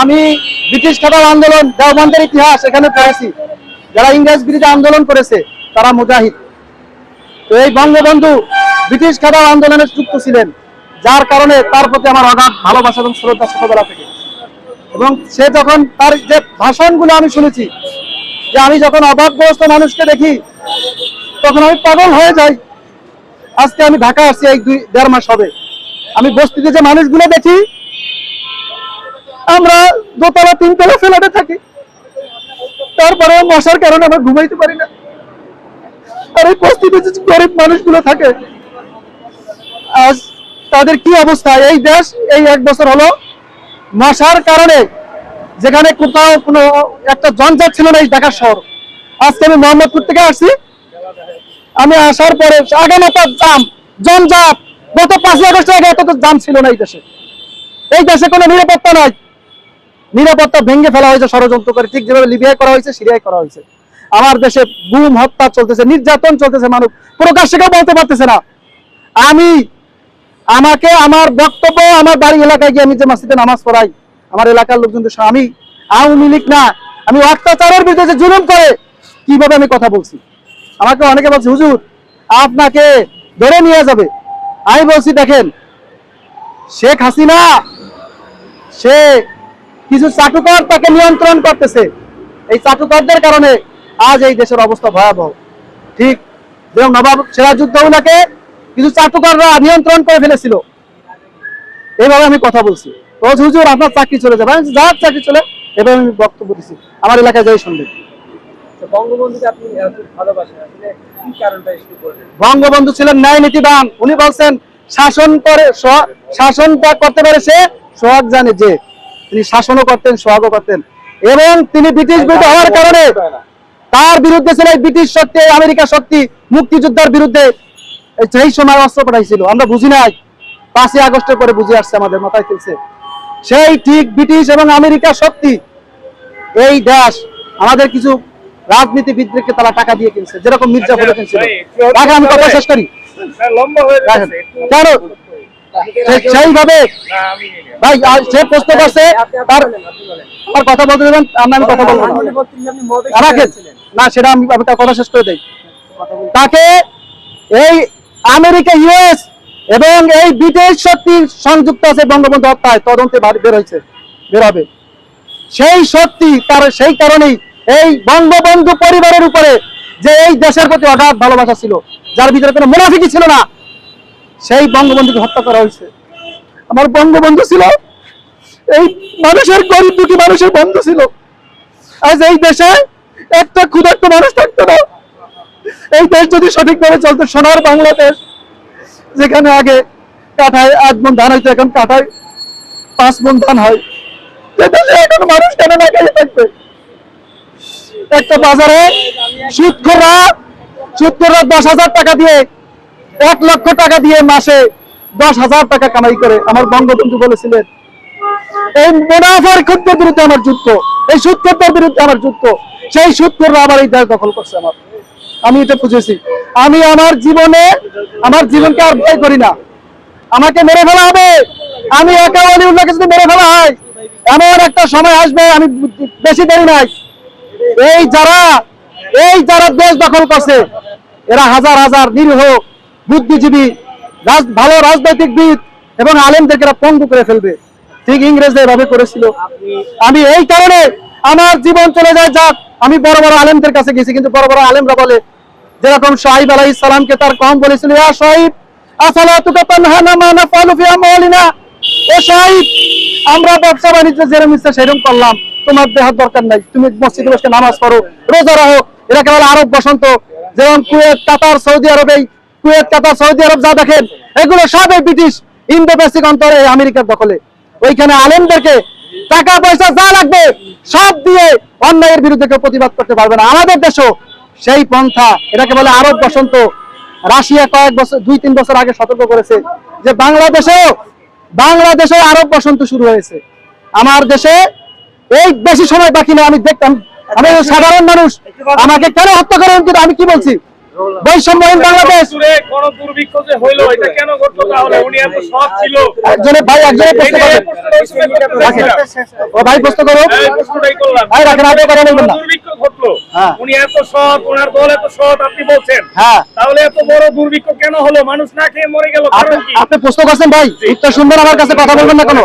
আমি ব্রিটিশ খাতাল আন্দোলন, দেওবন্দের ইতিহাস এখানে পড়েছি। যারা ইংরেজ বিরোধী আন্দোলন করেছে, তারা মুজাহিদ। তো এই বঙ্গবন্ধু ব্রিটিশ খাতাল আন্দোলনে যুক্ত ছিলেন, যার কারণে তার প্রতি আমার অগাধ ভালোবাসা এবং শ্রদ্ধা ছোটবেলা থেকে। এবং সে যখন তার যে ভাষণগুলো আমি শুনেছি, যে আমি যখন অভাবগ্রস্ত মানুষকে দেখি, তখন আমি পাগল হয়ে যাই। আজকে আমি ঢাকা আসছি এই দুই, দেড় মাস হবে। আমি বস্তিতে যে মানুষগুলো দেখি দোতলা তিনতলা ফ্ল্যাটে থাকি। তারপরে মশার কারণে আমরা ঘুমাইতে পারি না। আর এই বস্তিতে যে গরিব মানুষগুলো থাকে, আজ তাদের কি অবস্থা? এই দেশ এই এক বছর হলো মশার কারণে যেখানে কোথাও কোনো একটা জঞ্জাট ছিল না এই ঢাকা শহর। আজকে আমি মোহাম্মদপুর থেকে আসছি। আমি আসার পরে আগে আগামাতার জাম জঞ্জাট গত পাঁচই আগস্ট আগে এত জাম ছিল না এই দেশে। এই দেশে কোনো নিরাপত্তা নাই। নিরাপত্তা ভেঙে ফেলা হয়েছে ষড়যন্ত্র করে ঠিক যেভাবে লিবিয়ায় করা হয়েছে, সিরিয়ায় করা হয়েছে। আমার দেশে গুম, হত্যা চলতেছে, নির্যাতন চলতেছে মানুষ। প্রকাশ্যে কেউ বলতে পারতেছে না। আমি, আমাকে, আমার বক্তব্য, আমার বাড়ি এলাকায় গিয়ে আমি যে মসজিদে নামাজ পড়াই, আমার এলাকার লোকজনদের আমি আওয়ামী লীগ না। আমি অত্যাচারের বিরুদ্ধে জুলুম করে, কীভাবে আমি কথা বলছি? আমাকে অনেকে বলছে, হুজুর, আপনাকে ধরে নিয়ে যাবে। আমি বলছি, দেখেন, শেখ হাসিনা, সে কিছু চাটুকার তাকে নিয়ন্ত্রণ করতেছে। এই চাটুকারদের কারণে আজ এই দেশের অবস্থা ভয়াবহ। ঠিক যেরকম নবাব সিরাজউদ্দৌলাকে কিছু চাটুকাররা নিয়ন্ত্রণ করে ফেলেছিল। এইভাবে আমি কথা বলছি। রোজ হুজুর আপনার চাকরি চলে যাবে। আমি যাক চাকরি চলে এভাবে আমি বক্তব্য দিচ্ছি আমার এলাকায় যাই শুনবেন একটু বলবেন? বঙ্গবন্ধু ছিলেন ন্যায় নীতিবান উনি বলছেন শাসন করে শাসনটা করতে পারে সে সোহাগ জানে যে তিনি শাসনও করতেন সোহাগও করতেন। এবং তিনি ব্রিটিশ বিরুদ্ধে হওয়ার কারণে তার বিরুদ্ধে ছিল এই ব্রিটিশ শক্তি আমেরিকা শক্তি মুক্তিযোদ্ধার বিরুদ্ধে সেই সময় অস্ত্র পাঠাইছিল। আমরা বুঝি নাই পাঁচই আগস্টের পরে বুঝে আসছে আমাদের মাথায় তুলছে। সেই ঠিক ব্রিটিশ এবং আমেরিকা শক্তি এই দেশ আমাদের কিছু রাজনীতিবিদদেরকে তারা টাকা দিয়ে কিনছে যেরকম মির্জা বলে কিনছিল আগে আমি কথা শেষ করি। লম্বা কেন সেইভাবে ভাই সে প্রশ্ন করছে তার আমার কথা বলতে দেবেন আমি আমি কথা বলব রাখেন। না সেটা আমি আমি তার কথা শেষ করে দেই। তাকে এই আমেরিকা ইউএস এবং এই ব্রিটিশ শক্তি সংযুক্ত আছে বঙ্গবন্ধু হত্যায় তদন্তে বার- হয়েছে বের হবে। সেই শক্তি তার সেই কারণেই এই বঙ্গবন্ধু পরিবারের উপরে যে এই দেশের প্রতি অগাধ ভালোবাসা ছিল যার ভিতরে কোনো মুনাফিকি ছিল না সেই বঙ্গবন্ধুকে হত্যা করা হয়েছে। আমার বঙ্গবন্ধু ছিল, এই মানুষের গরিব দুটি মানুষের বন্ধু ছিল। আজ এই দেশে একটা ক্ষুধার্ত মানুষ থাকতো না। এই দেশ যদি সঠিকভাবে চলতো, সোনার বাংলাদেশ, যেখানে আগে কাঠায় আট মন ধান হইতো, এখন কাঠায় পাঁচ মন ধান হয়। এখন মানুষ কেন না খেয়ে থাকবে? একটা বাজারে সুদখোররা সুদখোররা দশ হাজার টাকা দিয়ে এক লক্ষ টাকা দিয়ে মাসে দশ হাজার টাকা কামাই করে আমার বঙ্গবন্ধু বলেছিলেন, এই মুনাফার ক্ষুদ্র বিরুদ্ধে আমার যুদ্ধ, এই সুদখোরদের বিরুদ্ধে আমার যুদ্ধ, সেই সুদখোররা আমার এই দেশ দখল করছে আমার। আমি এটা বুঝেছি। আমি আমার জীবনে, আমার জীবনকে আর ভয় করি না। আমাকে মেরে ফেলা হবে। আমি একা অলিউল্লাহকে যদি মেরে ফেলা হয়, এমন একটা সময় আসবে, আমি বেশি দেরি নাই। এই যারা এই যারা দেশ দখল করছে, এরা হাজার হাজার নিরীহ বুদ্ধিজীবী ভালো রাজনৈতিকবিদ এবং আলেমদেরকে এরা পঙ্গু করে ফেলবে। ঠিক ইংরেজরা এভাবে করেছিল। আমি এই কারণে আমার জীবন চলে যায় যাক আমি বড় বড় আলেমদের কাছে গেছি কিন্তু বড় বড় আলেমরা বলে যেরকম শাহিব আলাইহিস সালামকে তার কম বলেছিল ইয়া শাহিব তুকা তানহানা ও শাহিব আমরা ব্যবসা বাণিজ্য যেরকম ইচ্ছা সেরকম করলাম। তোমার দেহার দরকার নাই তুমি মসজিদে বসে নামাজ পড়ো রোজা রাখো। এটাকে বলে আরব বসন্ত যেমন কুয়েত কাতার সৌদি আরব কুয়েত, কাতার, সৌদি আরব, যা দেখেন, এগুলো সব ব্রিটিশ ইন্দো প্যাসিফিক অন্তরে আমেরিকার দখলে। ওইখানে আলেমদেরকে টাকা, পয়সা যা লাগবে, সব দিয়ে অন্যায়ের বিরুদ্ধে কেউ প্রতিবাদ করতে পারবে না। আমাদের দেশও সেই পন্থা, এটাকে বলে আরব বসন্ত। রাশিয়া কয়েক বছর, দুই, তিন বছর আগে সতর্ক করেছে যে বাংলাদেশেও বাংলাদেশেও আরব বসন্ত শুরু হয়েছে। আমার দেশে এই বেশি সময় বাকি না আমি দেখতাম। আমি সাধারণ মানুষ, আমাকে কেন হত্যা করেন কিন্তু আমি কি বলছি? বৈষম্যহীন বাংলাদেশ। দূরে কোন দুর্ভিক্ষ যে হইল এটা কেন ঘটলো তাহলে? উনি এত সৎ একজনে ভাই একজনে। ও ভাই প্রশ্ন করো। ভাই রাখেন, না। হ্যাঁ। উনি এত সৎ, ওনার দল এত সৎ, আপনি বলছেন। হ্যাঁ। তাহলে এত বড় দুর্ভিক্ষ কেন হলো? মানুষ না খেয়ে মরে গেল আপনি প্রশ্ন করছেন ভাই উত্তর শুনবেন আমার কাছে কথা বলবেন না কোনো?